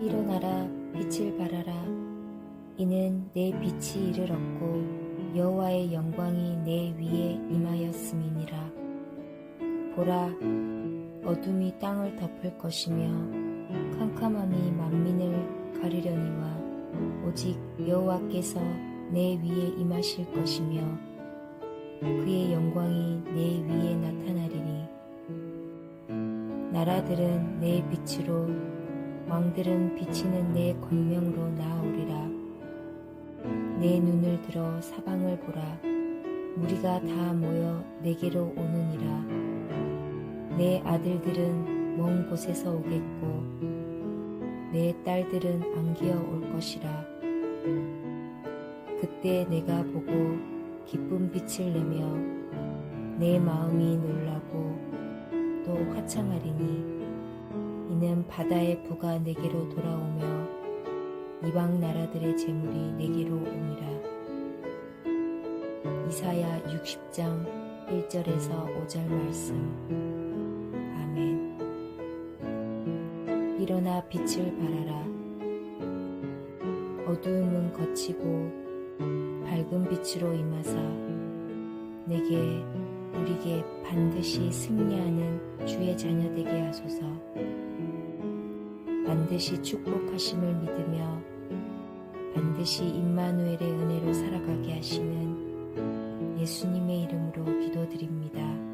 일어나라 빛을 발하라. 이는 내 빛이 이를 얻고 여호와의 영광이 내 위에 임하였음이니라. 보라 어둠이 땅을 덮을 것이며 캄캄함이 만민을 가리려니와 오직 여호와께서 내 위에 임하실 것이며 그의 영광이 내 위에 나타나리니. 나라들은 내 빛으로 왕들은 비치는 내 권명으로 나아오리라. 내 눈을 들어 사방을 보라. 무리가 다 모여 내게로 오느니라. 내 아들들은 먼 곳에서 오겠고 내 딸들은 안기어 올 것이라. 그때 내가 보고 기쁜 빛을 내며 내 마음이 놀라고 또 화창하리니 이는 바다의 부가 내게로 돌아오며 이방 나라들의 재물이 내게로 옵니다. 이사야 60장 1절에서 5절 말씀. 아멘. 일어나 빛을 발하라. 어두움은 거치고 밝은 빛으로 임하사 내게 우리에게 반드시 승리하는 주의 자녀 되게 하소서. 반드시 축복하심을 믿으며 반드시 임마누엘의 은혜로 살아가게 하시는 예수님의 이름으로 기도드립니다.